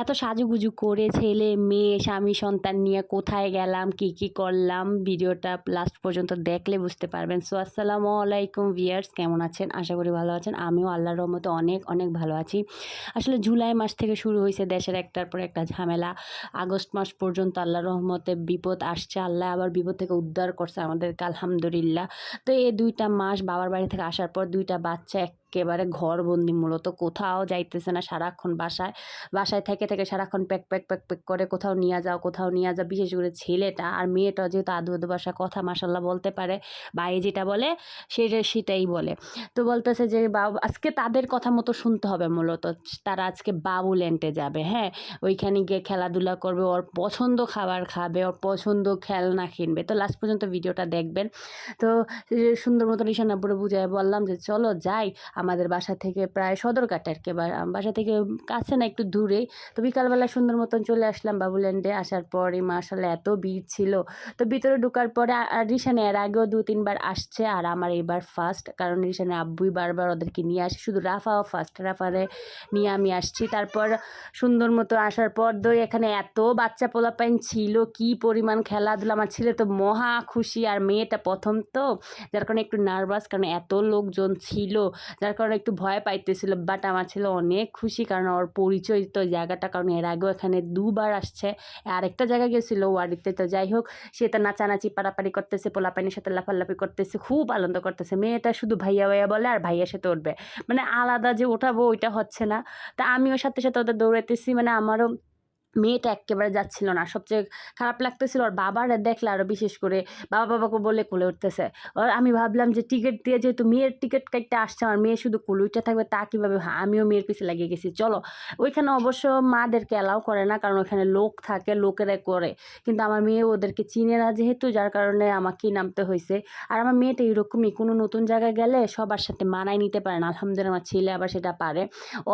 এত সাজুগুজু করে ছেলে, মেয়ে, স্বামী, সন্তান নিয়ে কোথায় গেলাম, কি কি করলাম, ভিডিওটা লাস্ট পর্যন্ত দেখলে বুঝতে পারবেন। সো আসসালামু আলাইকুম ভিয়ার্স কেমন আছেন? আশা করি ভালো আছেন। আমিও আল্লাহর রহমতে অনেক অনেক ভালো আছি। আসলে জুলাই মাস থেকে শুরু হয়েছে দেশের একটার পর একটা ঝামেলা। আগস্ট মাস পর্যন্ত আল্লাহর রহমতে বিপদ আসছে, আল্লাহ আবার বিপদ থেকে উদ্ধার করছে আমাদেরকে, আলহামদুলিল্লাহ। তো এই দুইটা মাস বাবার বাড়ি থেকে আসার পর দুইটা বাচ্চা একেবারে ঘরবন্দি মূলত। কোথাও যাইতেছে না সারাক্ষণ বাসায়। বাসায় থেকে থেকে সারাক্ষণ প্যাক প্যাক প্যাক প্যাক করে কোথাও নিয়ে যাও, কোথাও নিয়ে যাও। বিশেষ করে ছেলেটা আর মেয়েটা যেহেতু আদু আদু বাসা কথা মাসাল্লাহ বলতে পারে ভাই যেটা বলে সেটা সেটাই বলে। তো বলতেছে যে বাবু আজকে তাদের কথা মতো শুনতে হবে মূলত। তারা আজকে বাবুল্যান্ডে যাবে। হ্যাঁ ওইখানে গিয়ে খেলাধুলা করবে, ওর পছন্দ খাবার খাবে, ওর পছন্দ খেলনা কিনবে। তো লাস্ট পর্যন্ত ভিডিওটা দেখবেন। তো সুন্দর মতো নিশানাপুরে বুঝায় বললাম যে, চলো যাই আমাদের বাসা থেকে প্রায় সদরঘাট আর কি বাসা থেকে কাছে না, একটু দূরেই তো বিকালবেলা সুন্দর মতন চলে আসলাম বাবুল্যান্ডে আসার পরে মাসাল্লাহ এত ভিড় ছিল। তো ভিতরে ঢোকার পরে আর রিসানে এর আগেও দু, তিনবার আসছে আর আমার এবার ফার্স্ট কারণ রিসানে আব্বুই বারবার ওদেরকে নিয়ে আসে। শুধু রাফাও ফার্স্ট রাফারে নিয়ে আমি আসছি। তারপর সুন্দর মতো আসার পর দই এখানে এত বাচ্চা পোলাপাইন ছিল, কি পরিমাণ খেলাধুলা। আমার ছেলে তো মহা খুশি। আর মেয়েটা প্রথম তো, যার কারণে একটু নার্ভাস কারণ এত লোকজন ছিল, যার কারণে একটু ভয় পাইতেছিল বাট আমার ছেলে অনেক খুশি কারণ ওর পরিচয় তো জায়গাটা, কারণ এর আগেও এখানে দুবার আসছে, আরেকটা জায়গায় গেছিল ওয়ারিতে, তো যাই হোক, সে তো নাচানাচি, পারাপারি করতেছে, পোলাপানির সাথে লাফালাফি করতেছে, খুব আনন্দ করতেছে, মেয়েটা শুধু ভাইয়া ভাইয়া বলে আর ভাইয়ার সাথে উঠবে মানে আলাদা যে ওঠাবো ওইটা হচ্ছে না, তা আমিও সাথে সাথে ওদের দৌড়াইতেছি মানে আমারও মেয়েটা একেবারে যাচ্ছিল না। সবচেয়ে খারাপ লাগতেছিল ওর বাবারা দেখলে আরও বিশেষ করে বাবা বাবাকে বলে কুলে উঠতেছে। আর আমি ভাবলাম যে টিকিট দিয়ে যেহেতু মেয়ের টিকিট কাটতে আসছে, আমার মেয়ে শুধু কুলুইটা থাকবে তা কীভাবে হ্যাঁ আমিও মেয়ের পিছে লাগিয়ে গেছি। চলো, ওইখানে অবশ্য মাদেরকে অ্যালাউ করে না, কারণ ওখানে লোক থাকে লোকেরা করে। কিন্তু আমার মেয়ে ওদেরকে চিনে না যেহেতু, যার কারণে আমাকেই নামতে হয়েছে আর আমার মেয়েটা এরকমই, কোনো নতুন জায়গায় গেলে সবার সাথে মানায় নিতে পারে না। আলহামদুলিল্লাহ, আমার ছেলে আবার সেটা পারে।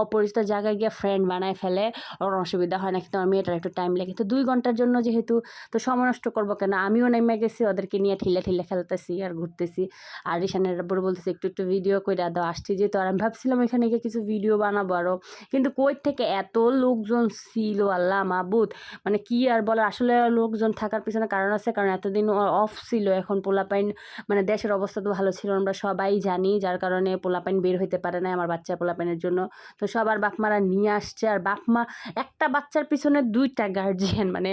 অপরিচিত জায়গায় গিয়ে ফ্রেন্ড বানায় ফেলে, ওর অসুবিধা হয় না, কিন্তু মেয়েটার একটু টাইম লেগে। তো দুই ঘণ্টার জন্য যেহেতু, তো সময় নষ্ট করব কেন? আমিও নেমে গেছি, ওদেরকে নিয়ে ঠিলে ঠিলে খেলতেছি আর ঘুরতেছি। আর রিসানের বড় বলতেছি, একটু একটু ভিডিও করে দাও, আসছি যেহেতু। আর আমি ভাবছিলাম এখানে গিয়ে কিছু ভিডিও বানাবো আরও কিন্তু কই থেকে এত লোকজন ছিল? আল্লাহ মাবুদ। মানে কি আর বলার? আসলে লোকজন থাকার পিছনে কারণ আছে, কারণ এতদিন অফ ছিল। এখন পোলাপাইন মানে দেশের অবস্থা তো ভালো ছিল, আমরা সবাই জানি। যার কারণে পোলাপাইন বের হইতে পারে না আমার বাচ্চা পোলাপাইনের জন্য। তো সবার বাপমারা নিয়ে আসছে। আর বাপমা একটা বাচ্চার পিছনে দুইটা গার্জিয়ান মানে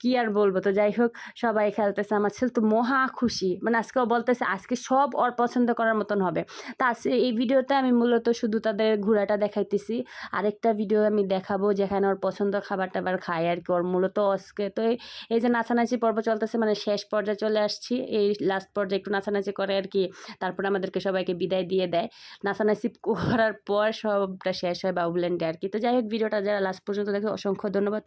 কি আর বলব? তো যাই হোক, সবাই খেলতেছে আমার ছেলে তো মহা খুশি। মানে আজকেও বলতেছে, আজকে সব ওর পছন্দ করার মতন হবে। তা এই ভিডিওতে আমি মূলত শুধু তাদের ঘোরাটা দেখাইতেছি। আরেকটা ভিডিও আমি দেখাবো যেখানে ওর পছন্দ খাবার টাবার খায় আর কি। ওর মূলত আজকে তো এই যে নাচানাচি পর্ব চলতেছে মানে শেষ পর্যায়ে চলে আসছি। এই লাস্ট পর্যায়ে একটু নাচানাচি করে আর কি, তারপরে আমাদেরকে সবাইকে বিদায় দিয়ে দেয়। নাচানাচি করার পর সবটা শেষ হয় বাবুল্যান্ডে আর কি তো যাই হোক, ভিডিওটা যারা লাস্ট পর্যন্ত দেখে, অসংখ্য ধন্যবাদ।